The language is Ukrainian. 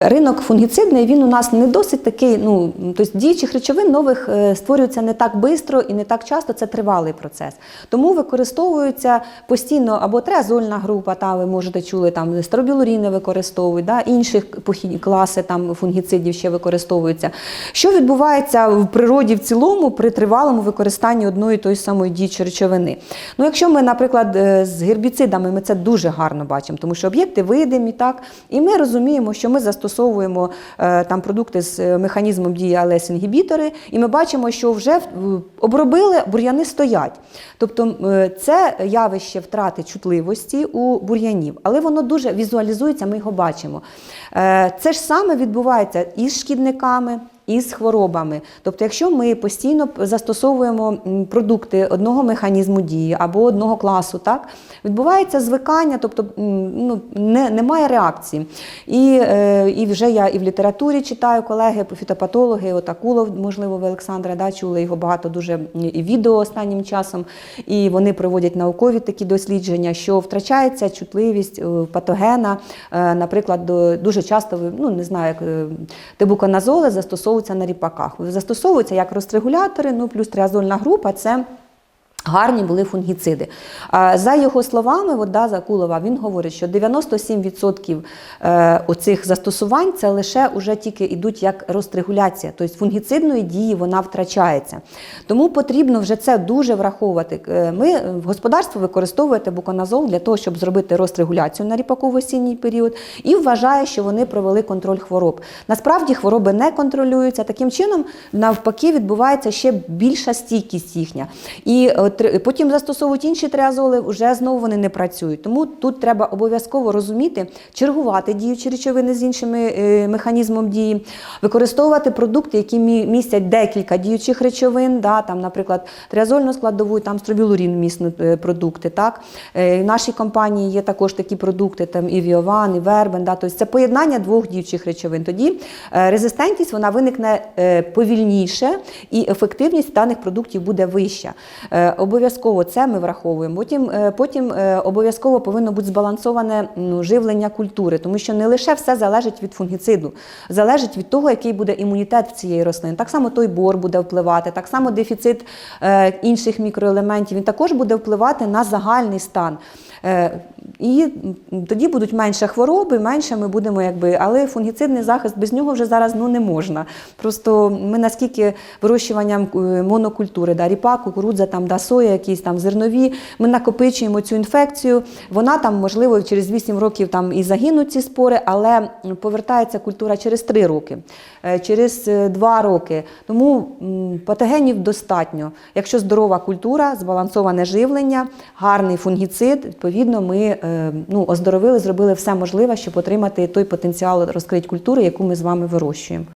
Ринок фунгіцидний він у нас не досить такий. Ну тобто діючих речовин нових е, створюється не так швидко і не так часто. Це тривалий процес. Тому використовуються постійно або триазольна група, та ви можете чули там стробілуріни використовують, да, інші класи там фунгіцидів ще використовуються. Що відбувається в природі в цілому при тривалому використанні одної тої самої діючої речовини? Ну, якщо ми, наприклад, е, з гербіцидами, ми це дуже гарно бачимо, тому що об'єкти видимі, так, і ми розуміємо, що ми застосовуємо е, там продукти з е, механізмом дії АЛС-інгібітори, і ми бачимо, що вже обробили, бур'яни стоять. Тобто е, це явище втрати чутливості у бур'янів, але воно дуже візуалізується, ми його бачимо. Це ж саме відбувається і з шкідниками. І з хворобами. Тобто, якщо ми постійно застосовуємо продукти одного механізму дії або одного класу, так відбувається звикання, тобто ну, не, немає реакції. І, е, і вже я і в літературі читаю колеги, фітопатологи, от можливо, ви Олександра да, чули його багато дуже і відео останнім часом. І вони проводять наукові такі дослідження, що втрачається чутливість е, патогена. Е, Наприклад, дуже часто ну не знаю, як е, тебуконазоли застосовуються на ріпаках. Застосовуються як розрегулятори, ну плюс триазольна група це. Гарні були фунгіциди. За його словами, от, да, Закулова, він говорить, що 97% е, оцих застосувань це лише уже тільки йдуть як розрегуляція, тобто фунгіцидної дії вона втрачається. Тому потрібно вже це дуже враховувати. Е, Ми е, в господарстві використовуєте буконазол для того, щоб зробити розрегуляцію на ріпаково-осінній період, і вважає, що вони провели контроль хвороб. Насправді хвороби не контролюються. Таким чином, навпаки, відбувається ще більша стійкість їхня. І тр- потім застосовують інші триазоли, вже знову вони не працюють. Тому тут треба обов'язково розуміти, чергувати діючі речовини з іншими е, механізмом дії, використовувати продукти, які містять декілька діючих речовин, да, там, наприклад, триазольну складову, там стробілурін місні е, продукти. Так? Е, В нашій компанії є також такі продукти, там і Віован, і Вербен. Да? Тобто це поєднання двох діючих речовин. Тоді резистентність вона виникне повільніше і ефективність даних продуктів буде вища. Обов'язково це ми враховуємо. Потім, е, потім е, обов'язково повинно бути збалансоване ну, живлення культури, тому що не лише все залежить від фунгіциду, залежить від того, який буде імунітет в цієї рослини. Так само той бор буде впливати, так само дефіцит е, інших мікроелементів. Він також буде впливати на загальний стан. І тоді будуть менше хвороби, менше ми будемо, якби, але фунгіцидний захист без нього вже зараз ну, не можна. Просто ми наскільки вирощуванням монокультури, да, ріпак, кукурудза, там, да, соя, якісь там зернові, ми накопичуємо цю інфекцію. Вона там, можливо, через 8 років там і загинуть ці спори, але повертається культура через 3 роки, е, через 2 роки. Тому патогенів достатньо. Якщо здорова культура, збалансоване живлення, гарний фунгіцид, відповідно, ми е, ну, оздоровили, зробили все можливе, щоб отримати той потенціал розкрить культури, яку ми з вами вирощуємо.